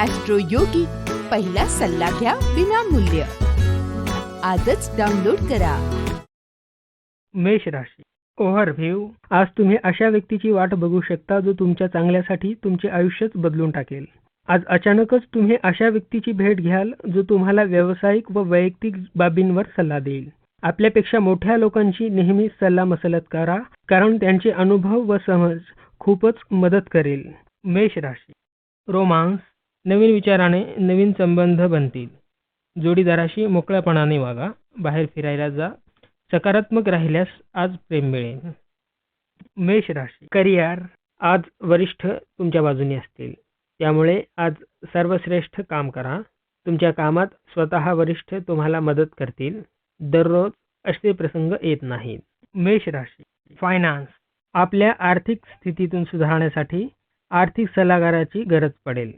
Austro योगी पहिला सल्ला घ्या विनामूल्य. आजच डाउनलोड करा. मेष राशी. ओव्हरव्ह्यू. आज तुम्ही अशा व्यक्तीची वाट बघू शकता जो तुमच्या चांगल्यासाठी तुमचे आयुष्यच बदलून टाकेल. आज अचानकच तुम्ही अशा व्यक्तीची भेट घ्याल जो तुम्हाला व्यावसायिक व वैयक्तिक बाबींवर सल्ला देईल. आपल्यापेक्षा मोठ्या लोकांची नेहमी सल्ला मसलत करा कारण त्यांचे अनुभव व समज खूपच मदत करेल. मेष राशी. रोमांस. नवीन विचाराने नवीन संबंध बनतील. जोडीदाराशी मोकळ्यापणाने वागा. बाहेर फिरायला जा. सकारात्मक राहिल्यास आज प्रेम मिळेल. मेष राशी. करिअर आज वरिष्ठ तुमच्या बाजूने असतील. त्यामुळे आज सर्वश्रेष्ठ काम करा. तुमच्या कामात स्वतः वरिष्ठ तुम्हाला मदत करतील. दररोज असे प्रसंग येत नाहीत. मेष राशी. फायनान्स आपल्या आर्थिक स्थितीतून सुधारण्यासाठी आर्थिक सल्लागाराची गरज पडेल.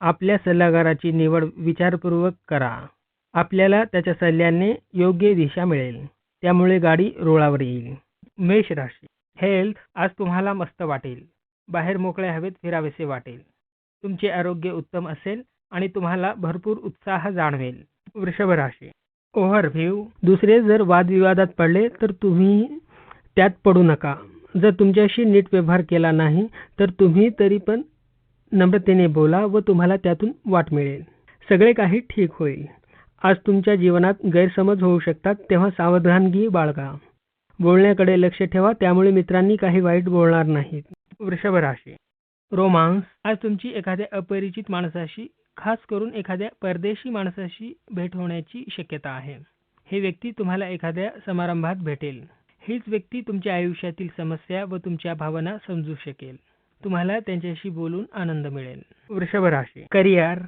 आपल्या सल्लागाराची निवड विचारपूर्वक करा. आपल्याला त्याच्या सल्ल्याने योग्य दिशा मिळेल. त्यामुळे गाडी रुळावर येईल. मेष राशी. हेल्थ आज तुम्हाला मस्त वाटेल. बाहेर मोकळ्या हवेत फिरावेसे वाटेल. तुमचे आरोग्य उत्तम असेल आणि तुम्हाला भरपूर उत्साह जाणवेल. वृषभ राशी. ओव्हरव्ह्यू दुसरे जर वादविवादात पडले तर तुम्ही त्यात पडू नका. जर तुमच्याशी नीट व्यवहार केला नाही तर तुम्ही तरी पण नम्रतेने बोला व तुम्हाला त्यातून वाट मिळेल. सगळे काही ठीक होईल. आज तुमच्या जीवनात गैरसमज होऊ शकतात तेव्हा सावधानगी बाळगा. बोलण्याकडे लक्ष ठेवा त्यामुळे मित्रांनी काही वाईट बोलणार नाहीत. वृषभ राशी. रोमांस. आज तुमची एखाद्या अपरिचित माणसाशी खास करून एखाद्या परदेशी माणसाशी भेट होण्याची शक्यता आहे. हे व्यक्ती तुम्हाला एखाद्या समारंभात भेटेल. हीच व्यक्ती तुमच्या आयुष्यातील समस्या व तुमच्या भावना समजू शकेल. तुम्हाला त्यांच्याशी बोलून आनंद मिळेल. वृषभ राशी करिअर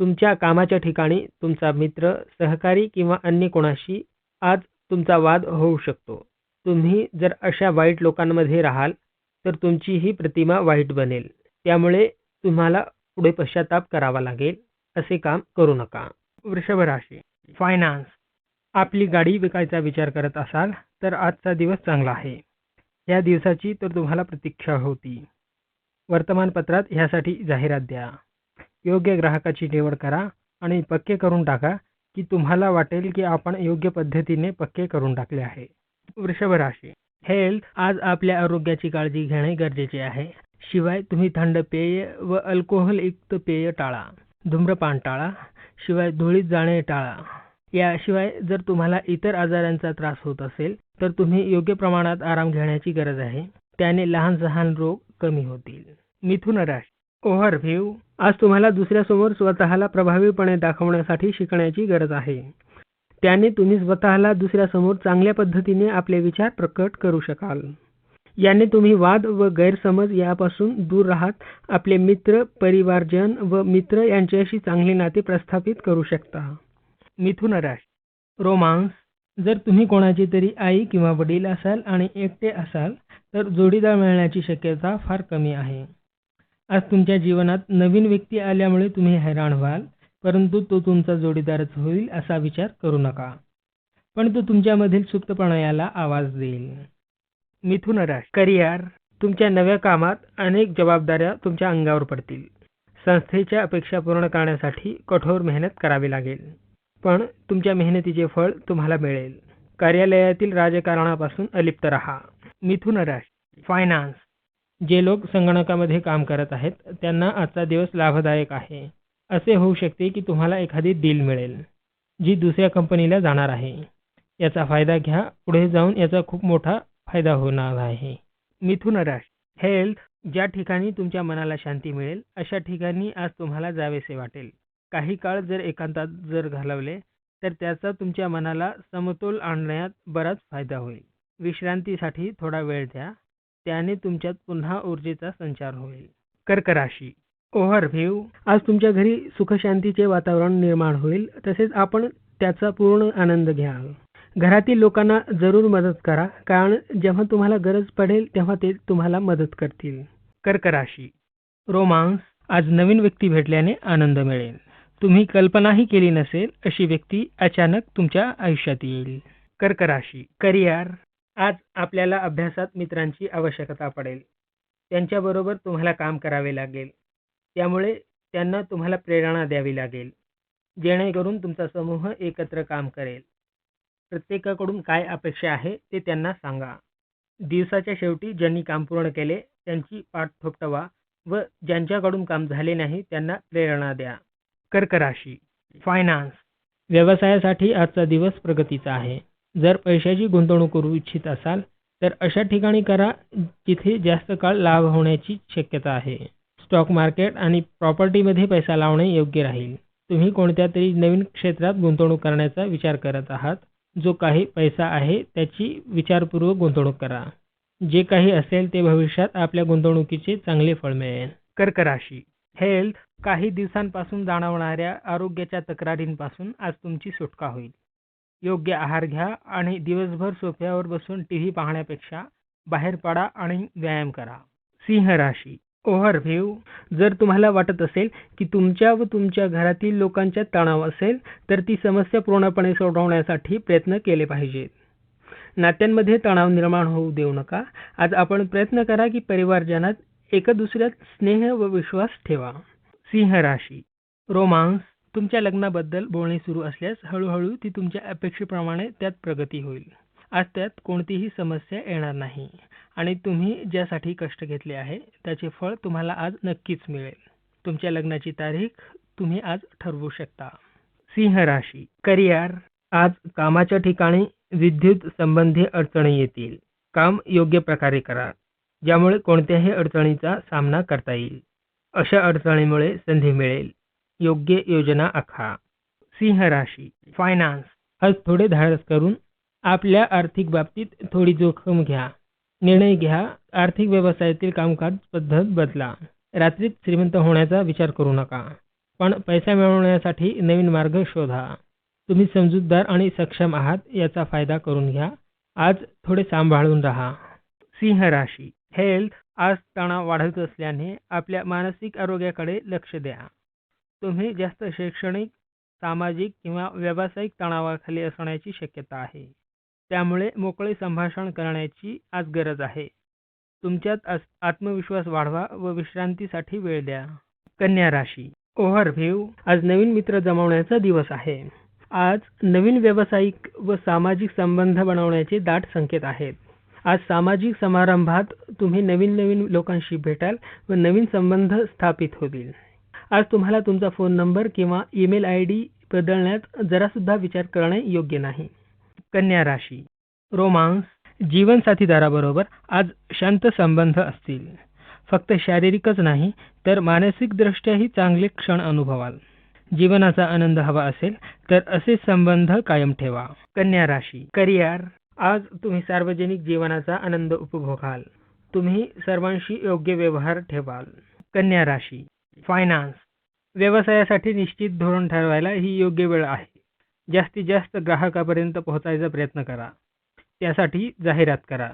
तुमच्या कामाच्या ठिकाणी तुमचा मित्र सहकारी किंवा अन्य कोणाशी आज तुमचा वाद होऊ शकतो. तुम्ही जर अशा वाईट लोकांमध्ये राहाल तर तुमची ही प्रतिमा वाईट बनेल. त्यामुळे तुम्हाला पुढे पश्चाताप करावा लागेल असे काम करू नका. वृषभ राशी फायनान्स आपली गाडी विकायचा विचार करत असाल तर आजचा दिवस चांगला आहे. या दिवसाची तर तुम्हाला प्रतीक्षा होती. वर्तमानपत्रात ह्यासाठी जाहिरात द्या. योग्य ग्राहकाची निवड करा आणि पक्के करून टाका की तुम्हाला वाटेल की आपण योग्य पद्धतीने पक्के करून टाकले आहे. वृषभ राशी. हेल्थ आज आपल्या आरोग्याची काळजी घेणे गरजेचे आहे. शिवाय तुम्ही थंड पेय व अल्कोहोलयुक्त पेय टाळा. धूम्रपान टाळा. शिवाय धुळीत जाणे टाळा. याशिवाय जर तुम्हाला इतर आजारांचा त्रास होत असेल तर तुम्ही योग्य प्रमाणात आराम घेण्याची गरज आहे. त्याने लहान सहान रोग कमी होतील. मिथुन राशी. ओव्हरव्ह्यू. आज तुम्हाला दुसऱ्यासमोर स्वतःला प्रभावीपणे दाखवण्यासाठी शिकण्याची गरज आहे. त्याने तुम्ही स्वतःला दुसऱ्यासमोर चांगल्या पद्धतीने आपले विचार प्रकट करू शकाल. याने तुम्ही वाद व गैरसमज यापासून दूर राहत आपले मित्र परिवारजन व मित्र यांच्याशी चांगले नाते प्रस्थापित करू शकता. मिथुन राशी. रोमांस. जर तुम्ही कोणाची तरी आई किंवा वडील असाल आणि एकटे असाल तर जोडीदार मिळण्याची शक्यता फार कमी आहे. आज तुमच्या जीवनात नवीन व्यक्ती आल्यामुळे तुम्ही हैराण व्हाल परंतु तो तुमचा जोडीदारच होईल असा विचार करू नका. पण तो तुमच्यामधील सुप्तपणायाला आवाज देईल. मिथुन राशी करिअर तुमच्या नव्या कामात अनेक जबाबदाऱ्या तुमच्या अंगावर पडतील. संस्थेच्या अपेक्षा पूर्ण करण्यासाठी कठोर मेहनत करावी लागेल. पण तुमच्या मेहनतीचे फळ तुम्हाला मिळेल. कार्यालयातील राजकारणापासून अलिप्त राहा. मिथुन राशी फायनान्स जे लोक संगणकामध्ये काम करत आहेत त्यांना आजचा दिवस लाभदायक आहे. असे होऊ शकते की तुम्हाला एखादी डील मिळेल जी दुसऱ्या कंपनीला जाणार आहे. याचा फायदा घ्या पुढे जाऊन याचा खूप मोठा फायदा होणार आहे. मिथुन राशी हेल्थ ज्या ठिकाणी तुमच्या मनाला शांती मिळेल अशा ठिकाणी आज तुम्हाला जावेसे वाटेल. काही काळ जर एकांतात जर घालवले तर त्याचा तुमच्या मनाला समतोल आणण्यात बराच फायदा होईल. विश्रांतीसाठी थोडा वेळ द्या त्याने तुमच्यात पुन्हा ऊर्जेचा संचार होईल. कर्क राशी ओव्हरव्ह्यू आज तुमच्या घरी सुखशांतीचे वातावरण निर्माण होईल तसेच आपण त्याचा पूर्ण आनंद घ्याल घरातील लोकांना जरूर मदत करा कारण जेव्हा तुम्हाला गरज पडेल तेव्हा ते तुम्हाला मदत करतील. कर्क राशी रोमांस. आज नवीन व्यक्ती भेटल्याने आनंद मिळेल. तुम्ही कल्पनाही केली नसेल अशी व्यक्ती अचानक तुमच्या आयुष्यात येईल. कर्क राशी करिअर. आज आपल्याला अभ्यासात मित्रांची आवश्यकता पडेल. त्यांच्याबरोबर तुम्हाला काम करावे लागेल. त्यामुळे त्यांना तुम्हाला प्रेरणा द्यावी लागेल. जेणेकरून तुमचा समूह एकत्र काम करेल. प्रत्येकाकडून काय अपेक्षा आहे ते त्यांना सांगा. दिवसाच्या शेवटी ज्यांनी काम पूर्ण केले त्यांची पाठ थोपटवा व ज्यांच्याकडून काम झाले नाही त्यांना प्रेरणा द्या. कर्क राशी फायनान्स व्यवसायासाठी आजचा दिवस प्रगतीचा आहे. जर पैशाची गुंतवणूक करू इच्छित असाल तर अशा ठिकाणी करा जिथे जास्त काळ लाभ होण्याची शक्यता आहे. स्टॉक मार्केट आणि प्रॉपर्टीमध्ये पैसा लावणे योग्य राहील. तुम्ही कोणत्या तरी नवीन क्षेत्रात गुंतवणूक करण्याचा विचार करत आहात? जो काही पैसा आहे त्याची विचारपूर्वक गुंतवणूक करा. जे काही असेल ते भविष्यात आपल्या गुंतवणुकीचे चांगले फळ मिळेल. कर्क राशी हेल्थ काही दिवसांपासून जाणवणाऱ्या आरोग्याच्या तक्रारींपासून आज तुमची सुटका होईल. योग्य आहार घ्या आणि दिवसभर सोफ्यावर बसून टी व्ही पाहण्यापेक्षा बाहेर पडा आणि व्यायाम करा. सिंह राशी. ओव्हरव्ह्यू. जर तुम्हाला वाटत असेल की तुमच्या व तुमच्या घरातील लोकांच्या तणाव असेल तर ती समस्या पूर्णपणे सोडवण्यासाठी प्रयत्न केले पाहिजेत. नात्यांमध्ये तणाव निर्माण होऊ देऊ नका. आज आपण प्रयत्न करा की परिवारजनात एक दुसऱ्यात स्नेह व विश्वास ठेवा. सिंह राशी. रोमांस. तुमच्या लग्नाबद्दल बोलणे सुरू असल्यास हळूहळू ती तुमच्या अपेक्षेप्रमाणे त्यात प्रगती होईल. आज त्यात कोणतीही समस्या येणार नाही. आणि तुम्ही ज्यासाठी कष्ट घेतले आहे त्याचे फळ तुम्हाला आज नक्कीच मिळेल. तुमच्या लग्नाची तारीख तुम्ही आज ठरवू शकता. सिंह राशी. करिअर. आज कामाच्या ठिकाणी विद्युत संबंधी अडचणी येतील. काम योग्य प्रकारे करा. ज्यामुळे कोणत्याही अडचणीचा सामना करता येईल. अशा अडचणीमुळे संधी मिळेल. योग्य योजना आखा. सिंह राशी. फायनान्स आज थोडे धाडस करून आपल्या आर्थिक बाबतीत थोडी जोखीम घ्या. निर्णय घ्या. आर्थिक व्यवसायातील कामकाज पद्धत बदला. रात्रीत श्रीमंत होण्याचा विचार करू नका. पण पैसा मिळवण्यासाठी नवीन मार्ग शोधा. तुम्ही समजूतदार आणि सक्षम आहात याचा फायदा करून घ्या. आज थोडे सांभाळून राहा. सिंह राशी. हेल्थ आज तणाव वाढत असल्याने आपल्या मानसिक आरोग्याकडे लक्ष द्या. तुम्ही जास्त शैक्षणिक सामाजिक किंवा व्यावसायिक तणावाखाली असण्याची शक्यता आहे. त्यामुळे मोकळे संभाषण करण्याची आज गरज आहे. तुमच्यात आत्मविश्वास वाढवा व विश्रांतीसाठी वेळ द्या. कन्या राशी. ओव्हरव्ह्यू. आज नवीन मित्र जमवण्याचा दिवस आहे. आज नवीन व्यावसायिक व सामाजिक संबंध बनवण्याचे दाट संकेत आहेत. आज सामाजिक समारंभात तुम्ही नवीन नवीन लोकांशी भेटाल व नवीन संबंध स्थापित होतील. आज तुम्हाला तुमचा फोन नंबर किंवा ईमेल आय डी बदलण्यात जरासुद्धा विचार करणे योग्य नाही. कन्या राशी रोमांस जीवनसाथीदाराबरोबर आज शांत संबंध असतील. फक्त शारीरिकच नाही तर मानसिकदृष्ट्याही चांगले क्षण अनुभवाल. जीवनाचा आनंद हवा असेल तर असे संबंध कायम ठेवा. कन्या राशी करिअर आज तुम्ही सार्वजनिक जीवनाचा आनंद उपभोगाल. तुम्ही सर्वांशी योग्य व्यवहार ठेवाल. कन्या राशी फायनान्स व्यवसायासाठी निश्चित धोरण ठरवायला ही योग्य वेळ आहे. जास्तीत जास्त ग्राहकापर्यंत पोहोचायचा प्रयत्न करा. त्यासाठी जाहिरात करा.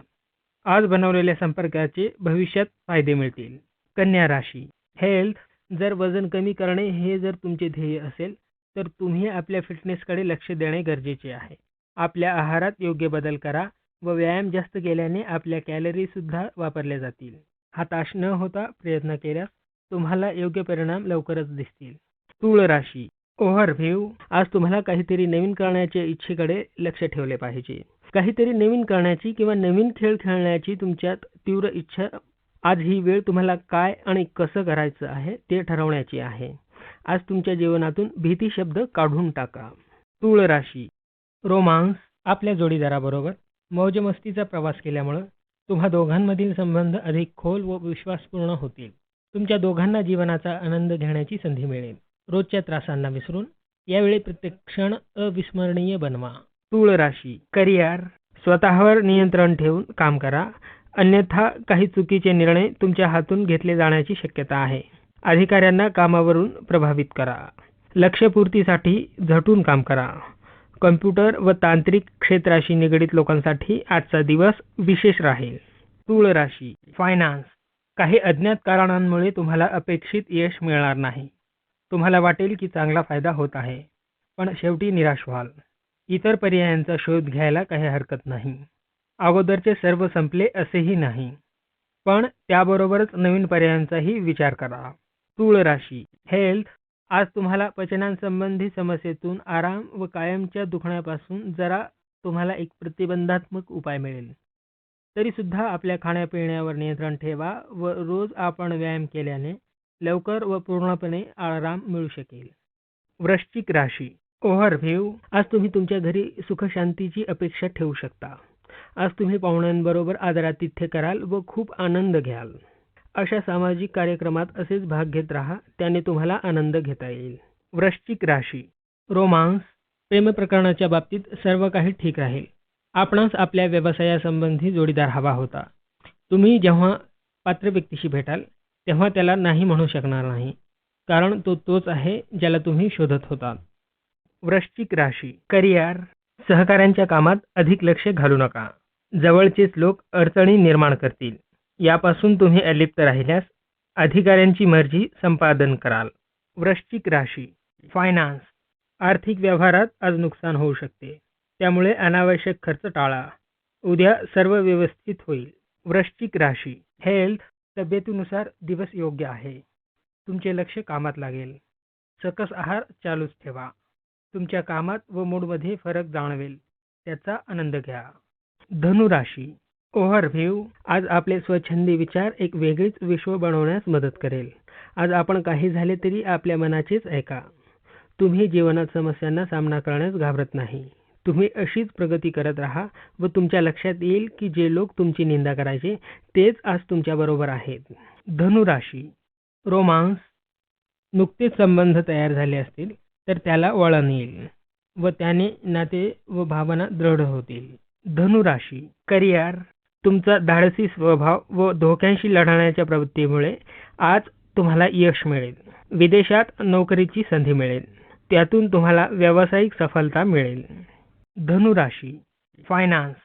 आज बनवलेल्या संपर्काचे भविष्यात फायदे मिळतील. कन्या राशी हेल्थ जर वजन कमी करणे हे जर तुमचे ध्येय असेल तर तुम्ही आपल्या फिटनेसकडे लक्ष देणे गरजेचे आहे. आपल्या आहारात योग्य बदल करा व व्यायाम जास्त केल्याने आपल्या कॅलरी सुद्धा वापरल्या जातील. हताश न होता प्रयत्न केल्यास तुम्हाला योग्य परिणाम लवकरच दिसतील. तूळ राशी. ओव्हरव्ह्यू आज तुम्हाला काहीतरी नवीन करण्याच्या इच्छेकडे लक्ष ठेवले पाहिजे. काहीतरी नवीन करण्याची किंवा नवीन खेळ खेळण्याची तुमच्यात तीव्र इच्छा आज ही वेळ तुम्हाला काय आणि कसं करायचं आहे ते ठरवण्याची आहे. आज तुमच्या जीवनातून भीती शब्द काढून टाका. तूळ राशी. रोमांस आपल्या जोडीदाराबरोबर मौजमस्तीचा प्रवास केल्यामुळं तुम्हा दोघांमधील संबंध अधिक खोल व विश्वासपूर्ण होतील. तुमच्या दोघांना जीवनाचा आनंद घेण्याची संधी मिळेल. रोजच्या त्रासांना विसरून यावेळी प्रत्येक क्षण अविस्मरणीय बनवा. तूळ राशी करिअर स्वतःवर नियंत्रण ठेवून काम करा. अन्यथा काही चुकीचे निर्णय तुमच्या हातून घेतले जाण्याची शक्यता आहे. अधिकाऱ्यांना कामावरून प्रभावित करा. लक्ष्यपूर्तीसाठी झटून काम करा. कम्प्युटर व तांत्रिक क्षेत्राशी निगडीत लोकांसाठी आजचा दिवस विशेष राहील. तूळ राशी फायनान्स काही अज्ञात कारणांमुळे तुम्हाला अपेक्षित यश मिळणार नाही. तुम्हाला वाटेल की चांगला फायदा होत आहे पण शेवटी निराश व्हाल. इतर पर्यायांचा शोध घ्यायला काही हरकत नाही. अगोदरचे सर्व संपले असेही नाही. पण त्याबरोबरच नवीन पर्यायांचाही विचार करा. तूळ राशी हेल्थ आज तुम्हाला पचनासंबंधी समस्येतून आराम व कायमच्या दुखण्यापासून जरा तुम्हाला एक प्रतिबंधात्मक उपाय मिळेल. तरी सुद्धा आपल्या खाण्यापिण्यावर नियंत्रण ठेवा व रोज आपण व्यायाम केल्याने लवकर व पूर्णपणे आराम मिळू शकेल. वृश्चिक राशी ओव्हरव्ह्यू. आज तुम्ही तुमच्या घरी सुखशांतीची अपेक्षा ठेवू शकता. आज तुम्ही पाहुण्यांबरोबर आदरातिथ्य कराल व खूप आनंद घ्याल. अशा सामाजिक कार्यक्रमात असेच भाग घेत राहा त्याने तुम्हाला आनंद घेता येईल. वृश्चिक राशी. रोमांस प्रेम प्रकरणाच्या बाबतीत सर्व काही ठीक राहील. आपणास आपल्या व्यवसायासंबंधी जोडीदार हवा होता. तुम्ही जेव्हा पात्र व्यक्तीशी भेटाल तेव्हा त्याला नाही म्हणू शकणार नाही. कारण तो तोच आहे ज्याला तुम्ही शोधत होता वृश्चिक राशी. करिअर. सहकाऱ्यांच्या कामात अधिक लक्ष घालू नका. जवळचेच लोक अडचणी निर्माण करतील. यापासून तुम्ही अलिप्त राहिल्यास अधिकाऱ्यांची मर्जी संपादन कराल. वृश्चिक राशी फायनान्स आर्थिक व्यवहारात आज नुकसान होऊ शकते. त्यामुळे अनावश्यक खर्च टाळा. उद्या सर्व व्यवस्थित होईल. वृश्चिक राशी हेल्थ तब्येतीनुसार दिवस योग्य आहे. तुमचे लक्ष कामात लागेल. सकस आहार चालूच ठेवा. तुमच्या कामात व मूडमध्ये फरक जाणवेल. त्याचा आनंद घ्या. धनुराशी ओव्हरव्ह्यू. आज आपले स्वच्छंदी विचार एक वेगळीच विश्व बनवण्यास मदत करेल. आज आपण काही झाले तरी आपल्या मनाचेच ऐका. तुम्ही जीवनात समस्यांना सामना करण्यास घाबरत नाही. तुम्ही अशीच प्रगती करत राहा व तुमच्या लक्षात येईल की जे लोक तुमची निंदा करायचे तेच आज तुमच्याबरोबर आहेत. धनुराशी रोमांस. नुकतेच संबंध तयार झाले असतील तर त्याला वळण येईल व त्याने नाते व भावना दृढ होतील. धनुराशी करिअर. तुमचा धाडसी स्वभाव व धोक्यांशी लढण्याच्या प्रवृत्तीमुळे आज तुम्हाला यश मिळेल. विदेशात नोकरीची संधी मिळेल. त्यातून तुम्हाला व्यावसायिक सफलता मिळेल. धनुराशी फायनान्स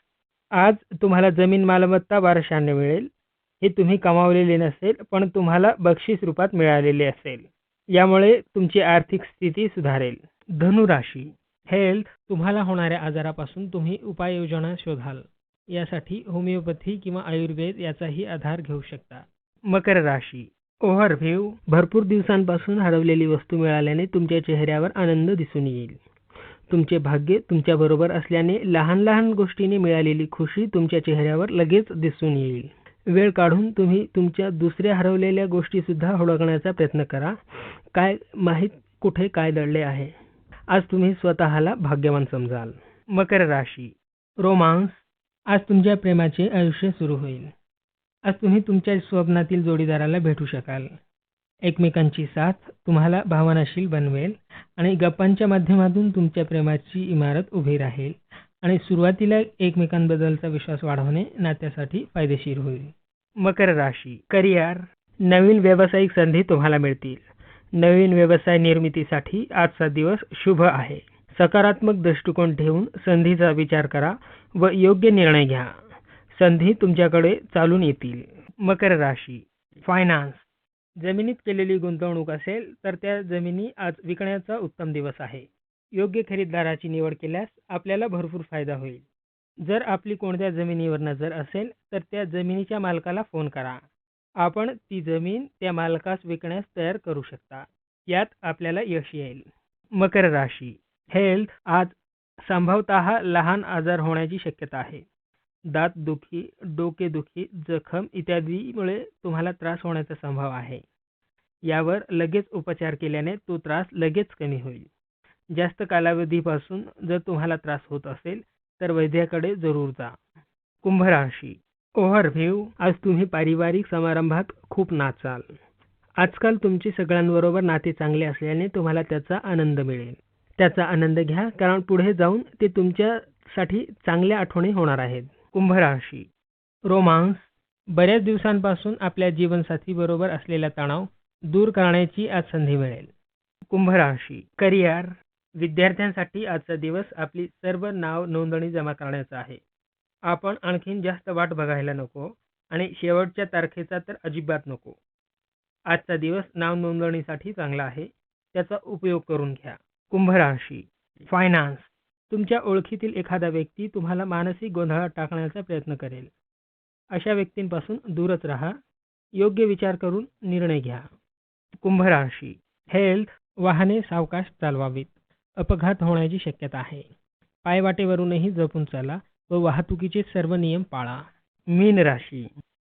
आज तुम्हाला जमीन मालमत्ता वारशाने मिळेल. हे तुम्ही कमावलेले नसेल पण तुम्हाला बक्षीस रूपात मिळालेले असेल. यामुळे तुमची आर्थिक स्थिती सुधारेल. धनुराशी हेल्थ तुम्हाला होणाऱ्या आजारापासून तुम्ही उपाययोजना शोधाल. यासाठी होमिओपॅथी किंवा आयुर्वेद याचाही आधार घेऊ शकता. मकर राशी. ओव्हरव्ह्यू भरपूर दिवसांपासून हरवलेली वस्तू मिळाल्याने तुमच्या चेहऱ्यावर आनंद दिसून येईल. तुमचे भाग्य तुमच्याबरोबर असल्याने लहान लहान गोष्टीने मिळालेली खुशी तुमच्या चेहऱ्यावर लगेच दिसून येईल. वेळ काढून तुम्ही तुमच्या दुसऱ्या हरवलेल्या गोष्टीसुद्धा ओळखण्याचा हुडकण्याचा प्रयत्न करा. काय माहीत कुठे काय दडले आहे. आज तुम्ही स्वतःला भाग्यवान समजाल. मकर राशी. रोमांस. आज तुमच्या प्रेमाचे आयुष्य सुरू होईल. आज तुम्ही तुमच्या स्वप्नातील जोडीदाराला भेटू शकाल. एकमेकांची साथ तुम्हाला भावनाशील बनवेल आणि गप्पांच्या माध्यमातून तुमच्या प्रेमाची इमारत उभी राहील आणि सुरुवातीला एकमेकांबद्दलचा विश्वास वाढवणे नात्यासाठी फायदेशीर होईल. मकर राशी करिअर. नवीन व्यावसायिक संधी तुम्हाला मिळतील. नवीन व्यवसाय निर्मितीसाठी आजचा दिवस शुभ आहे. सकारात्मक दृष्टिकोन ठेवून संधीचा विचार करा व योग्य निर्णय घ्या. संधी तुमच्याकडे चालून येतील. मकर राशी. फायनान्स जमिनीत केलेली गुंतवणूक असेल तर त्या जमिनी आज विकण्याचा उत्तम दिवस आहे. योग्य खरीददाराची निवड केल्यास आपल्याला भरपूर फायदा होईल. जर आपली कोणत्या जमिनीवर नजर असेल तर त्या जमिनीच्या मालकाला फोन करा. आपण ती जमीन त्या मालकास विकण्यास तयार करू शकता. यात आपल्याला यश येईल. मकर राशी. हेल्थ आज संभवतः लहान आजार होण्याची शक्यता आहे. दात दुखी डोकेदुखी जखम इत्यादीमुळे तुम्हाला त्रास होण्याचा संभव आहे. यावर लगेच उपचार केल्याने तो त्रास लगेच कमी होईल. जास्त कालावधीपासून जर तुम्हाला त्रास होत असेल तर वैद्याकडे जरूर जा. कुंभराशी. ओव्हरव्ह्यू. आज तुम्ही पारिवारिक समारंभात खूप नाचाल. आजकाल तुमची सगळ्यांबरोबर नाते चांगले असल्याने तुम्हाला त्याचा आनंद मिळेल. त्याचा आनंद घ्या कारण पुढे जाऊन ते तुमच्यासाठी चांगल्या आठवणी होणार आहेत. कुंभ राशी. रोमांस. बऱ्याच दिवसांपासून आपल्या जीवनसाथीबरोबर असलेला तणाव दूर करण्याची आज संधी मिळेल. कुंभ राशी. करिअर. विद्यार्थ्यांसाठी आजचा दिवस आपली सर्व नाव नोंदणी जमा करण्याचा आहे. आपण आणखीन जास्त वाट बघायला नको आणि शेवटच्या तारखेचा तर अजिबात नको. आजचा दिवस नाव नोंदणीसाठी चांगला आहे त्याचा उपयोग करून घ्या. कुंभ राशी फायनान्स तुमच्या ओळखीतील एखादा व्यक्ती तुम्हाला मानसिक गोंधळात टाकण्याचा प्रयत्न करेल. अशा व्यक्तींपासून दूरच राहा योग्य विचार करून निर्णय घ्या. कुंभ राशी हेल्थ वाहने सावकाश चालवावीत. अपघात होण्याची शक्यता आहे. पायवाटेवरूनही जपून चाला व वाहतुकीचे सर्व नियम पाळा. मीन राशी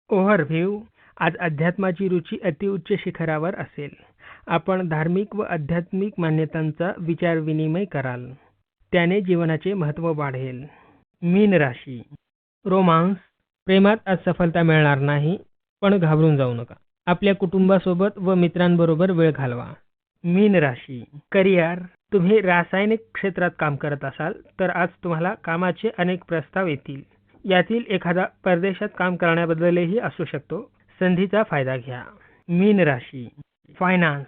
ओव्हरव्ह्यू आज अध्यात्माची रुची अतिउच्च शिखरावर असेल. आपण धार्मिक व आध्यात्मिक मान्यतांचा विचारविनिमय कराल. त्याने जीवनाचे महत्त्व वाढेल. मीन राशी. रोमांस. प्रेमात आज सफलता मिळणार नाही पण घाबरून जाऊ नका. आपल्या कुटुंबासोबत व मित्रांबरोबर वेळ घालवा. मीन राशी. करिअर. तुम्ही रासायनिक क्षेत्रात काम करत असाल तर आज तुम्हाला कामाचे अनेक प्रस्ताव येतील. यातील एखादा परदेशात काम करण्याबद्दलही असू शकतो. संधीचा फायदा घ्या. मीन राशी. फायनान्स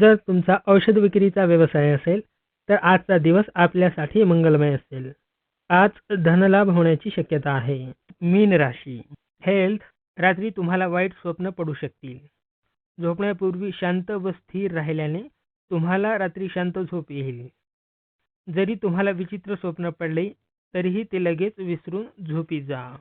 जर तुमचा औषध विक्रीचा व्यवसाय असेल तर आजचा दिवस आपल्यासाठी मंगलमय असेल. आज धनलाभ होण्याची शक्यता आहे. मीन राशी. हेल्थ रात्री तुम्हाला वाईट स्वप्न पडू शकतील. झोपण्यापूर्वी शांत व स्थिर राहिल्याने तुम्हाला रात्री शांत झोप येईल. जरी तुम्हाला विचित्र स्वप्न पडले तरीही ते लगेच विसरून झोपी जा.